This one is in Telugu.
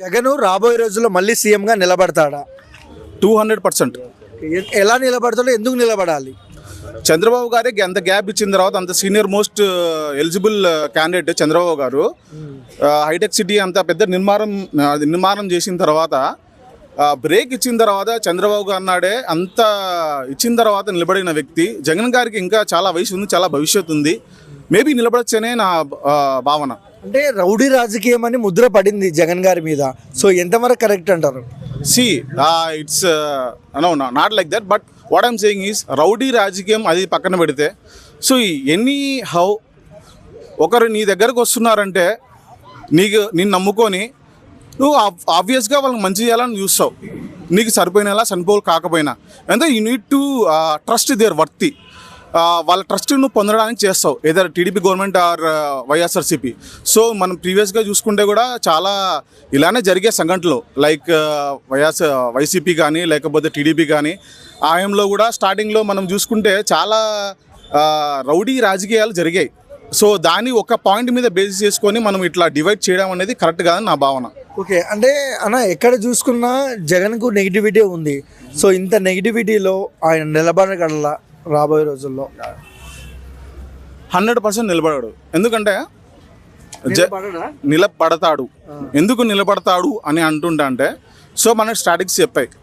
జగన్ రాబోయే రోజుల్లో మళ్ళీ సీఎంగా నిలబడతాడా? Two hundred percent. ఎలా నిలబడతాడో ఎందుకు నిలబడాలి? చంద్రబాబు గారికి అంత గ్యాప్ ఇచ్చిన తర్వాత అంత senior most eligible candidate Chandrababu garu. Hi tech city అంత పెద్ద నిర్మాణం అది నిర్మాణం చేసిన తర్వాత బ్రేక్ ఇచ్చిన తర్వాత చంద్రబాబు గారు నాడే అంత ఇచ్చిన తర్వాత నిలబడిన వ్యక్తి. జగన్ గారికి ఇంకా చాలా వయసు ఉంది చాలా భవిష్యత్తు ఉంది. మేబీ నిలబడచ్చనే నా భావన. అంటే రౌడీ రాజకీయం అని ముద్ర పడింది జగన్ గారి మీద. సో ఎంతవరకు కరెక్ట్ అంటారు? See it's no not like that but what I'm saying is rowdy రాజకీయం అది పక్కన పెడితే. సో ఎనీ హౌ ఒకరు నీ దగ్గరకు వస్తున్నారంటే నీకు నిన్ను నమ్ముకొని నువ్వు ఆబ్వియస్గా వాళ్ళకి మంచి చేయాలని చూస్తావు నీకు సరిపోయినలా చనిపోలు కాకపోయినా. అంటే you need to trust their worthy వాళ్ళ ట్రస్ట్ నువ్వు పొందడానికి చేస్తావు. ఏదైనా TDP government or YSRCP so మనం ప్రీవియస్గా చూసుకుంటే కూడా చాలా ఇలానే జరిగే సంఘటనలు. లైక్ వైఎస్ వైసీపీ కానీ లేకపోతే టీడీపీ కానీ ఆయంలో కూడా స్టార్టింగ్లో మనం చూసుకుంటే చాలా uh, రౌడీ రాజకీయాలు జరిగాయి. సో దాన్ని ఒక పాయింట్ మీద బేస్ చేసుకొని మనం ఇట్లా డివైడ్ చేయడం అనేది కరెక్ట్ కాదని నా భావన. ఓకే అంటే అన్న ఎక్కడ చూసుకున్నా జగన్కు నెగిటివిటీ ఉంది. సో ఇంత నెగిటివిటీలో ఆయన నిలబడగల రాబోయే రోజుల్లో? హండ్రెడ్ పర్సెంట్ నిలబడాడు. ఎందుకంటే నిలబడతాడు. ఎందుకు నిలబడతాడు అని అంటుంటా అంటే సో మన స్టాటిక్స్ చెప్పాయి.